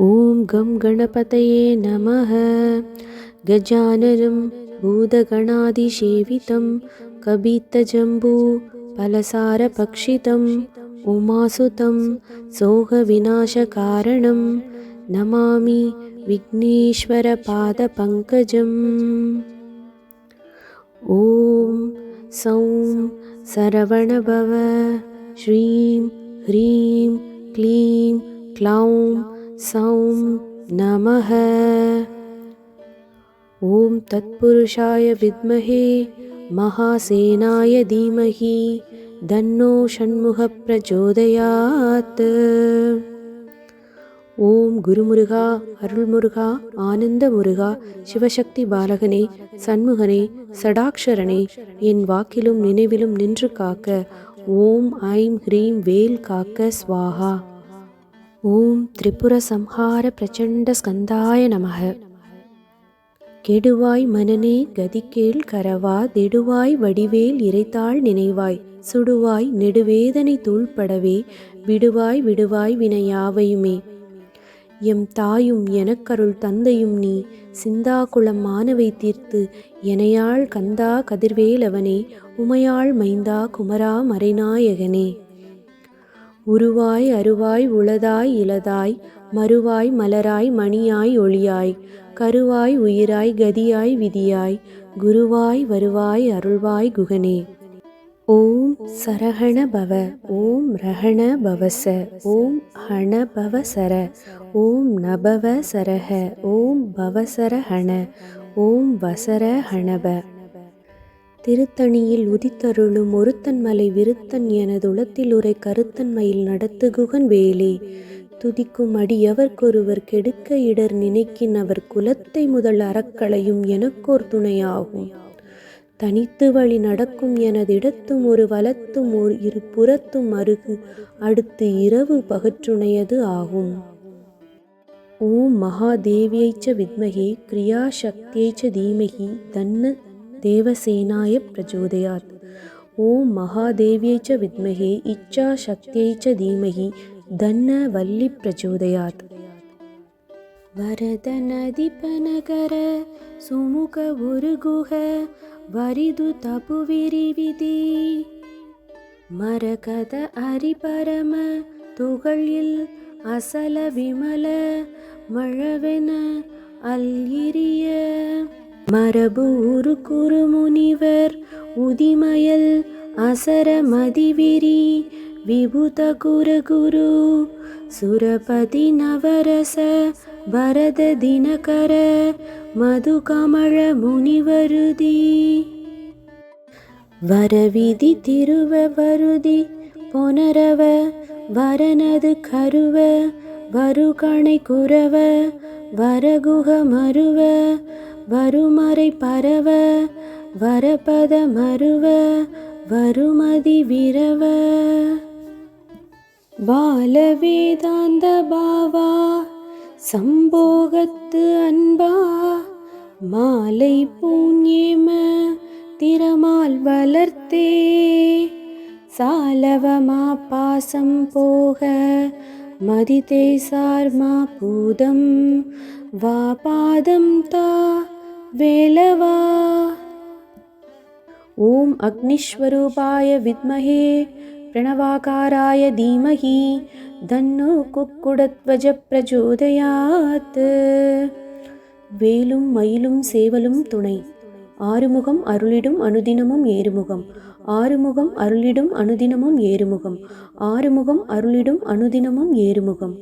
ॐ गं गणपतये नमः। गजाननं भूतगणादिसेवितं कबित्तजम्बू फलसारभक्षितम् उमासुतं सोगविनाशकारणं नमामि विघ्नेश्वरपादपङ्कजम्। ॐ सौं सरवणभव श्रीं ह्रीं क्लीं क्लौं சௌம் நமஹ. ஓம் தத்புருஷாய வித்மஹே மகாசேனாய தீமஹி தன்னோ ஷண்முக பிரச்சோதயாத். ஓம் குருமுருகா அருள்முருகா ஆனந்த முருகா சிவசக்தி பாலகனே சண்முகனே சடாக்ஷரனே என் வாக்கிலும் நினைவிலும் நின்று காக்க ஓம் ஐம் ஹ்ரீம் வேல் காக்க ஸ்வாகா ஓம் திரிபுர சம்ஹார பிரச்சண்ட ஸ்கந்தாய நமக. கெடுவாய் மனனே கதிக்கேள் கரவா திடுவாய் வடிவேல் இறைத்தாள் நினைவாய் சுடுவாய் நெடுவேதனை தூள்படவே விடுவாய் விடுவாய் வினையாவையுமே. எம் தாயும் எனக்கருள் தந்தையும் நீ சிந்தாகுளம் மானவை தீர்த்து எனையாள் கந்தா கதிர்வேலவனே உமையாள் மைந்தா குமரா மறைநாயகனே. உருவாய் அருவாய் உளதாய் இலதாய் மறுவாய் மலராய் மணியாய் ஒளியாய் கருவாய் உயிராய் கதியாய் விதியாய் குருவாய் வருவாய் அருள்வாய் குகனே. ஓம் சரஹண பவ ஓம் ரஹண பவச ஓம் ஹண பவசர ஓம் நபவ சரஹ ஓம் பவசரஹண ஓம் வசர ஹணப. திருத்தணியில் உதித்தருளும் ஒருத்தன் மலை விருத்தன் எனதுளத்தில் உரை கருத்தன்மையில் நடத்துகுகன் வேலே. துதிக்கும் அடியவர்க்கொருவர் கெடுக்க இடர் நினைக்கின் அவர் குலத்தை முதல் அறக்களையும் எனக்கோர் துணையாகும். தனித்து வழி நடக்கும் எனதிடத்தும் ஒரு வலத்தும் ஒரு இரு புறத்தும் அருகு அடுத்து இரவு பகற்றுணையது ஆகும். ஓம் மகாதேவியைச்ச வித்மகே கிரியாசக்தியைச்ச தீமகி தன்ன தேவசேனாய பிரச்சோதயாத் ஓம் மகாதேவியை ச வித்மகே இச்சா சக்தியை ச தீமகி தன்ன வல்லி பிரச்சோதயாத் वरदनदिपनकर सुमुख उरुगुह वरिदु तपुविरिविदि மரகத அரிபரம துகளில் அசல விமல மழவென அல்கிரிய மரபு குருமுனிவர் குரு முனிவர் உதிமயல் அசர மதிவிரி விபுத குரு குரு சுரபதி நவரச பரத தினகர மதுகமழ முனிவருதி. வரவிதி திருவ வருதி பொனரவ வரனது கருவ வருகணை குரவ வரகுக மருவ வருமறை பரவ வரபத மருவ வருமதி விரவ. பாலவேதாந்த பாவா சம்போகத்து அன்பா மாலை பூஞ்சேம திறமால் வளர்த்தே. சாலவமா பாசம் போக மதித்தே சார்மா பூதம் வா பாதம் தா வேலவா. ஓம் அக்னிஸ்வரூபாய வித்மஹே பிரணவாகாராய தீமஹி தன்னு குக்குடத்வஜ பிரஜோதயாத். வேலும் மயிலும் சேவலும் துணை. ஆறுமுகம் அருளிடும் அனுதினமும் ஏறுமுகம். ஆறுமுகம் அருளிடும் அனுதினமும் ஏறுமுகம். ஆறுமுகம் அருளிடும் அனுதினமும் ஏறுமுகம்.